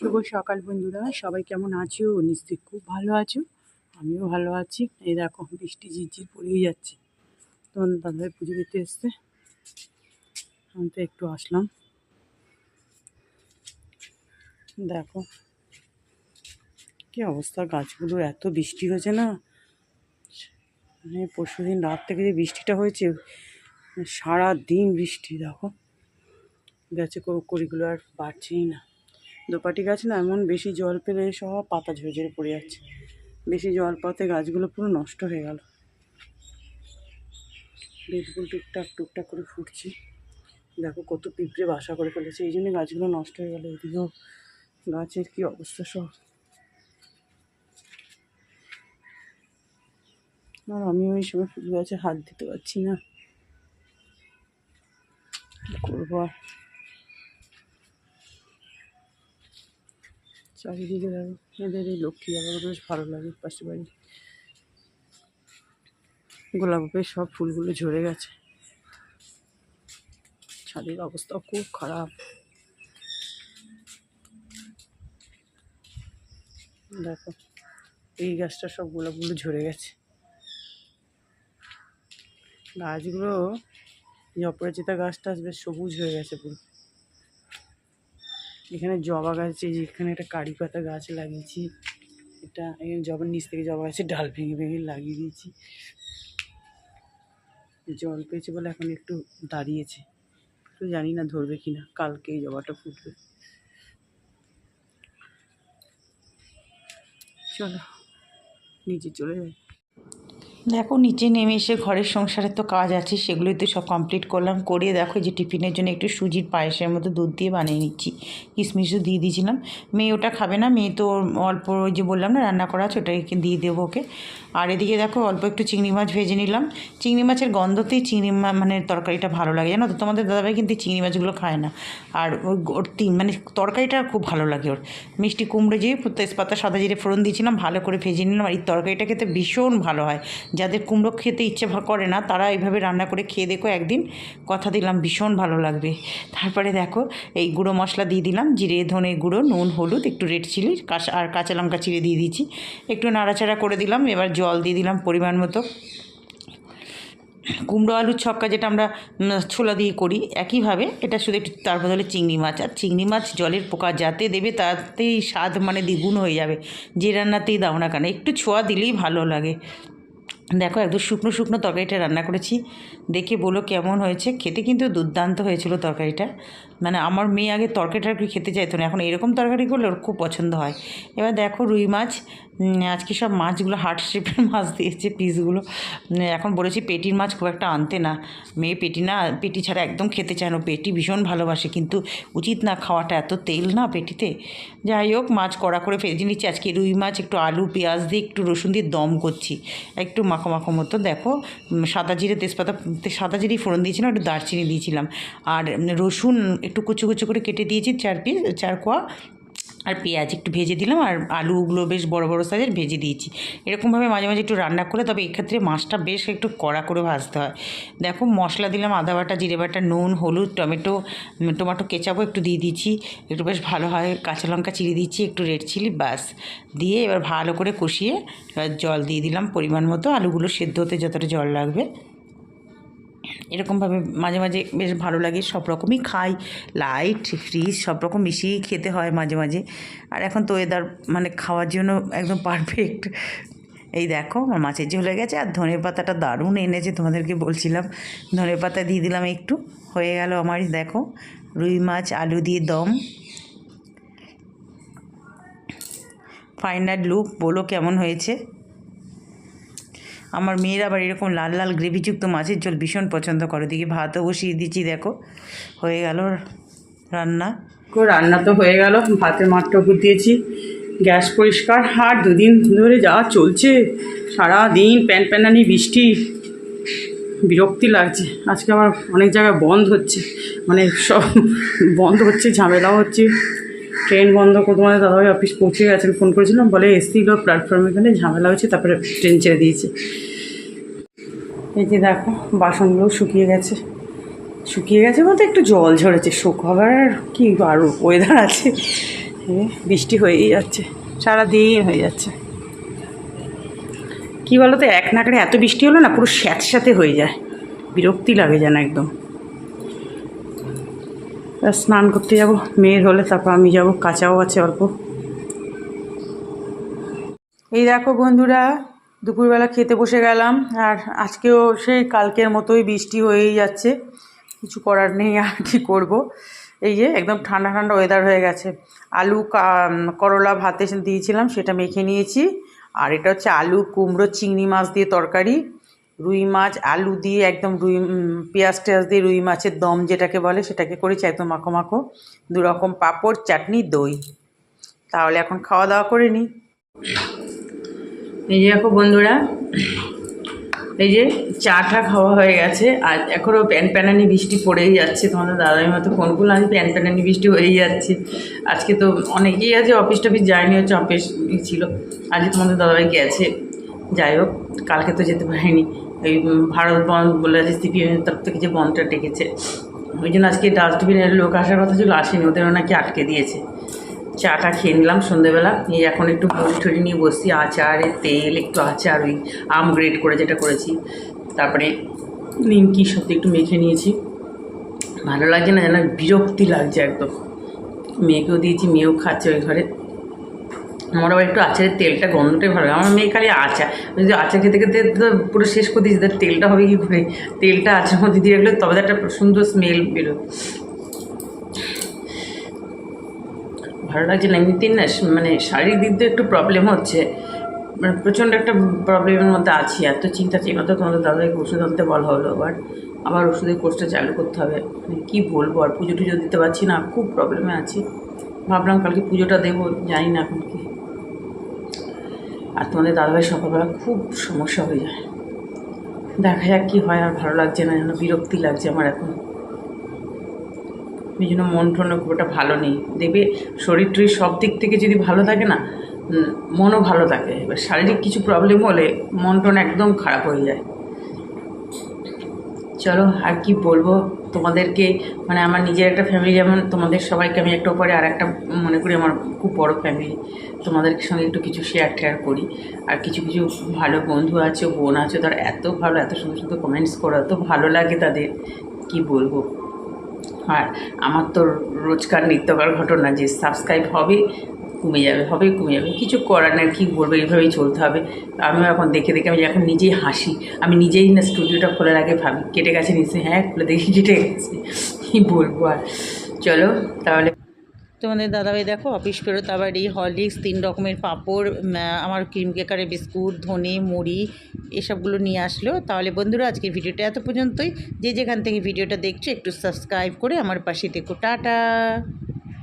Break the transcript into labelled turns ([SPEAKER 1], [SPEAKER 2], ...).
[SPEAKER 1] শুভ সকাল বন্ধুরা, সবাই কেমন আছো? নিশ্চয়ই খুব ভালো আছো। আমিও ভালো আছি। এই দেখো, বৃষ্টি ঝিরঝির পড়েই যাচ্ছে। তোমার দাদাভাই পুজো দিতে এসছে। আমি তো একটু আসলাম। দেখো, কি অবস্থা? গাছগুলো এত বৃষ্টি হয়েছে না? মানে পরশু দিন রাত থেকে যে বৃষ্টিটা হয়েছে সারা দিন বৃষ্টি, দেখো। গাছে কড়িগুলো আর বাড়ছেই না। দোপাটি গাছ না এমন বেশি জল পেলে সব পাতা ঝরে ঝরে পড়ে যাচ্ছে। বেশি জল পাতে গাছগুলো পুরো নষ্ট হয়ে গেল। বেদগুলো টুকটাক টুকটাক করে ফুটছে। দেখো কত পিঁপড়ে বাসা করে ফেলেছে। এই জন্য গাছগুলো নষ্ট হয়ে গেল। এদিকেও গাছের কি অবস্থা সব। আর আমি ওই সময় ফুল গাছে হাত দিতে পারছি না। কী করব আর? চারিদিকে দেখো এদের এই লক্ষ্মী জায়গাগুলো বেশ ভালো লাগে পাশে বাড়ি। গোলাপের সব ফুলগুলো ঝরে গেছে। ছাদের অবস্থা খুব খারাপ। দেখো, এই গাছটা সব গোলাপগুলো ঝরে গেছে। গাছগুলো, এই অপরাজিতা গাছটা বেশ সবুজ হয়ে গেছে পুরো। এখানে জবা গাছ এখানে একটা কারি পাতা গাছ লাগিয়েছি। এটা এখানে জবার নিচ থেকে জবা গাছের ডাল ভেঙে ভেঙে লাগিয়ে দিয়েছি। জল পেয়েছে বলে এখন একটু দাঁড়িয়েছে। তো জানি না ধরবে কি না কালকে এই জবাটা ফুটবে। চলো, নিচে চলে যাই।
[SPEAKER 2] দেখো নিচে নেমে এসে ঘরের সংসারের তো কাজ আছে, সেগুলোই তো সব কমপ্লিট করলাম। করে দেখো যে টিফিনের জন্য একটু সুজির পায়েসের মতো দুধ দিয়ে বানিয়ে নিচ্ছি। কিশমিশও দিয়ে দিয়েছিলাম। মেয়ে ওটা খাবে না, মেয়ে তো অল্প যে বললাম না, রান্না করা আছে ওটাকে দিয়ে দেবো ওকে। আর এদিকে দেখো অল্প একটু চিংড়ি মাছ ভেজে নিলাম। চিংড়ি মাছের গন্ধতেই চিংড়ি মানে তরকারিটা ভালো লাগে, জানো তো? তোমাদের দাদাভাই কিন্তু চিংড়ি মাছগুলো খায় না। আর ওর তিন মানে তরকারিটা খুব ভালো লাগে ওর। মিষ্টি কুমড়ো দিয়ে তেজপাতা সাদা জিরে ফোড়ন দিয়েছিলাম, ভালো করে ভেজে নিলাম। আর এই তরকারিটা খেতে ভীষণ ভালো হয়। যাদের কুমড়ো খেতে ইচ্ছে করে না, তারা এইভাবে রান্না করে খেয়ে দেখো একদিন। কথা দিলাম, ভীষণ ভালো লাগবে। তারপরে দেখো, এই গুঁড়ো মশলা দিয়ে দিলাম, জিরে, ধনে গুঁড়ো, নুন, হলুদ, একটু রেড চিলি কাঁচা আর কাঁচা লঙ্কা চিড়ে দিয়ে দিয়েছি। একটু নাড়াচাড়া করে দিলাম, এবার জল দিয়ে দিলাম পরিমাণ মতো। কুমড়ো আলুর ছক্কা যেটা আমরা ছোলা দিয়ে করি, একইভাবে এটা শুধু একটু তার বদলে চিংড়ি মাছ। আর চিংড়ি মাছ জলের পোকা যাতে দেবে, তাতেই স্বাদ মানে দ্বিগুণ হয়ে যাবে। যে রান্নাতেই দাও না কেন, একটু ছোঁয়া দিলেই ভালো লাগে। দেখো, একদম শুকনো শুকনো তরকারিটা রান্না করেছি। দেখে বলো কেমন হয়েছে। খেতে কিন্তু দুর্দান্ত হয়েছিল তরকারিটা। মানে আমার মেয়ে আগে তরকারি খেতে চাইতো না। এখন এরকম তরকারি করলে ওর খুব পছন্দ হয়। এবার দেখো রুই মাছ আজকে সব মাছগুলো হার্ট শেপের মাছ দিয়েছে পিসগুলো। এখন বলেছি পেটির মাছ খুব একটা আনতে না। মেয়ে পেটি না, পেটি ছাড়া একদম খেতে চায় না। পেটি ভীষণ ভালোবাসে, কিন্তু উচিত না খাওয়াটা। এত তেল না পেটিতে? যাই হোক, মাছ কড়া করে ভেজে নিচ্ছি। আজকে রুই মাছ, একটু আলু, পেঁয়াজ দিয়ে, একটু রসুন দিয়ে দম করছি। একটু মাখো মাখো মতো, দেখো। সাদা জিরে তেজপাতা সাদা জিরেই ফোড়ন দিয়েছিলাম, একটু দারচিনি দিয়েছিলাম। আর রসুন একটু কুচো কুচু করে কেটে দিয়েছি, চার পিস, চার কোয়া। আর পেঁয়াজ একটু ভেজে দিলাম আর আলুগুলো বেশ বড় বড় সাইজের ভেজে দিয়েছি। এরকমভাবে মাঝে মাঝে একটু রান্না করে তবে এক্ষেত্রে মাছটা বেশ একটু কড়া করে ভাজতে হয়। দেখো মশলা দিলাম, আদা বাটা, জিরে বাটা, নুন, হলুদ, টমেটো টমেটো, কেচাপও একটু দিয়ে দিয়েছি। একটু বেশ ভালো হয়, কাঁচা লঙ্কা চিড়ে দিচ্ছি একটু রেড চিলি, ব্যাস। দিয়ে এবার ভালো করে কষিয়ে এবার জল দিয়ে দিলাম পরিমাণ মতো। আলুগুলো সেদ্ধ হতে যতটা জল লাগবে এরকমভাবে মাঝে মাঝে বেশ ভালো লাগে, সব রকমই খাই। লাইট ফ্রিজ সব রকম মিশিয়েই খেতে হয় মাঝে মাঝে। আর এখন তো ওয়েদার মানে খাওয়ার জন্য একদম পারফেক্ট এই দেখো, আমার মাছের ঝোল হয়ে গেছে আর ধনে পাতাটা দারুণ এনেছে তোমাদেরকে বলছিলাম। ধনে পাতা দিয়ে দিলাম একটু, হয়ে গেল আমারই দেখো, রুই মাছ, আলু দিয়ে দম। ফাইনাল লুক বলো কেমন হয়েছে? আমার মেয়েরা আবার এরকম লাল লাল গ্রেভিযুক্ত মাছের ঝোল ভীষণ পছন্দ করে। দেখি ভাতও বসিয়ে দিচ্ছি, দেখো। হয়ে গেল রান্না।
[SPEAKER 1] রান্না তো হয়ে গেল, ভাতের উপর দিয়েছি। গ্যাস পরিষ্কার, আর দুদিন ধরে যা চলছে সারা দিন প্যান প্যানানি, বৃষ্টি, বিরক্তি লাগছে। আজকে আবার অনেক জায়গায় বন্ধ হচ্ছে। মানে সব বন্ধ হচ্ছে, ঝামেলাও হচ্ছে। ট্রেন বন্ধ করে তোমাদের দাদাভাই অফিস পৌঁছে গেছেন ফোন করেছিলাম, বলে এসছিল প্ল্যাটফর্মে এখানে ঝামেলা হয়েছে, তারপরে ট্রেন ছেড়ে দিয়েছে। এই যে দেখো, বাসনগুলো শুকিয়ে গেছে। শুকিয়ে গেছে বলতে একটু জল ঝরেছে শুকাবার কি আর ওয়েদার আছে। বৃষ্টি হয়েই যাচ্ছে, সারাদিন হয়ে যাচ্ছে। কী বলো তো এক নাকড়ে এত বৃষ্টি হলো না, পুরো স্যাঁতস্যাঁতে হয়ে যায়। বিরক্তি লাগে যেন একদম। স্নান করতে যাব, মেয়ের হলে তারপর আমি যাব, কাঁচাও আছে অল্প। এই দেখো বন্ধুরা, দুপুরবেলা খেতে বসে গেলাম, আর আজকেও সেই কালকের মতোই বৃষ্টি হয়েই যাচ্ছে, কিছু করার নেই, আর কি করব। এই যে একদম ঠান্ডা ঠান্ডা ওয়েদার হয়ে গেছে। আলু করলা ভাতে দিয়েছিলাম, সেটা মেখে নিয়েছি, আর এটা হচ্ছে আলু, কুমড়ো, চিংড়ি মাছ দিয়ে তরকারি রুই মাছ, আলু দিয়ে একদম রুই পেঁয়াজ টেয়াজ দিয়ে রুই মাছের দম যেটাকে বলে সেটাকে করেছি একদম মাখো মাখো। দু রকম পাঁপড়, চাটনি, দই। তাহলে এখন খাওয়া দাওয়া করে নিই। এই যে দেখো বন্ধুরা, এই যে চাটা খাওয়া হয়ে গেছে। আর এখনও প্যান প্যানানি বৃষ্টি পড়েই যাচ্ছে। তোমাদের দাদাই মতো ফোনগুলো আজ প্যান প্যানানি বৃষ্টি হয়েই যাচ্ছে। আজকে তো অনেকেই আছে অফিস টফিস যায়নি, হচ্ছে অফিস ছিল। আজকে তোমাদের দাদাভাই গেছে। যাই হোক, কালকে তো যেতে পারিনি। উম, ভারত বন্ধ বলে আছে সিপিএমের তরফ থেকে যে বন্ধটা ডেকেছে ওই জন্য আজকে ডাস্টবিনের লোক আসার কথা ছিল আসেনি ওদেরও নাকি আটকে দিয়েছে। চাটা খেয়ে নিলাম সন্ধেবেলা এই এখন একটু বড়ি টড়ি নিয়ে বসছি আচারের তেল একটু আচার ওই আম গ্রেড করে যেটা করেছি তারপরে নিমকি সব একটু মেখে নিয়েছি। ভালো লাগছে না যেন বিরক্তি লাগছে একদম। মেয়েকেও দিয়েছি মেয়েও খাচ্ছে ওই ঘরে। আমার আবার একটু আচারের তেলটা গন্ধটাই ভালো আমার মেয়ে খালি আচার। যদি আচার খেতে খেতে পুরো শেষ করে দিয়েছি তার তেলটা হবে কি করে? তেলটা আচার মধ্যে দিয়ে রাখলে তবে একটা সুন্দর স্মেল বেরোয়। ভালো লাগছে না? এমনিতে না মানে শারীরিক দিক দিয়ে একটু প্রবলেম হচ্ছে। মানে প্রচণ্ড একটা প্রবলেমের মধ্যে আছি। এত চিন্তা চিন্তা তো তোমাদের দাদাকে ওষুধ আনতে বলা হলো আবার আবার ওষুধের কোর্সটা চালু করতে হবে। মানে কী বলব, আর পুজো টুজো দিতে পারছি না, খুব প্রবলেমে আছি। ভাবলাম কালকে পুজোটা দেবো, জানি না এখন কি। আর তোমাদের দাদাভাই সকালবেলা খুব সমস্যা হয়ে যায়। দেখা যাক কী হয়, আর ভালো লাগছে না, যেন বিরক্তি লাগছে আমার এখন। এই জন্য মন টনও খুব একটা ভালো নেই। দেখবে শরীর টরীর সব দিক থেকে যদি ভালো থাকে না মনও ভালো থাকে। এবার শারীরিক কিছু প্রবলেম হলে মন টন একদম খারাপ হয়ে যায়। চলো, আর কি বলব? তোমাদেরকে মানে আমার নিজের একটা ফ্যামিলি যেমন তোমাদের সবাইকে আমি একটা পরে আর একটা মনে করি আমার খুব বড় ফ্যামিলি তোমাদের সঙ্গে একটু কিছু শেয়ার টেয়ার করি। আর কিছু কিছু ভালো বন্ধু আছে, বোন আছে, তারা এত ভালো, এত সুন্দর সুন্দর কমেন্টস করো, এত ভালো লাগে তাদের, কি বলব? আর আমার তো রোজকার নিত্যকার ঘটনা যে সাবস্ক্রাইব হবে কমে যাবে, হবে কমে যাবে। কিছু করার নেই, কী বলব এইভাবেই চলতে হবে। আমিও এখন দেখে দেখে, আমি এখন নিজেই হাসি। আমি নিজেই না স্টুডিওটা খোলার আগে ভাবি, কেটে গেছে নিশ্চয়ই হ্যাঁ খুলে দেখি, কেটে গেছে। কী বলব আর। চলো, তাহলে
[SPEAKER 2] তোমাদের দাদাভাই দেখো, অফিস ফেরত আবার এই হরলিক্স, তিন রকমের পাঁপড় আমার ক্রিম কেকারের বিস্কুট, ধনে, মুড়ি, এসবগুলো নিয়ে আসলো। তাহলে বন্ধুরা, আজকের ভিডিওটা এত পর্যন্তই। যে যেখান থেকে ভিডিওটা দেখছ, একটু সাবস্ক্রাইব করে আমার পাশে দেখো টাটা!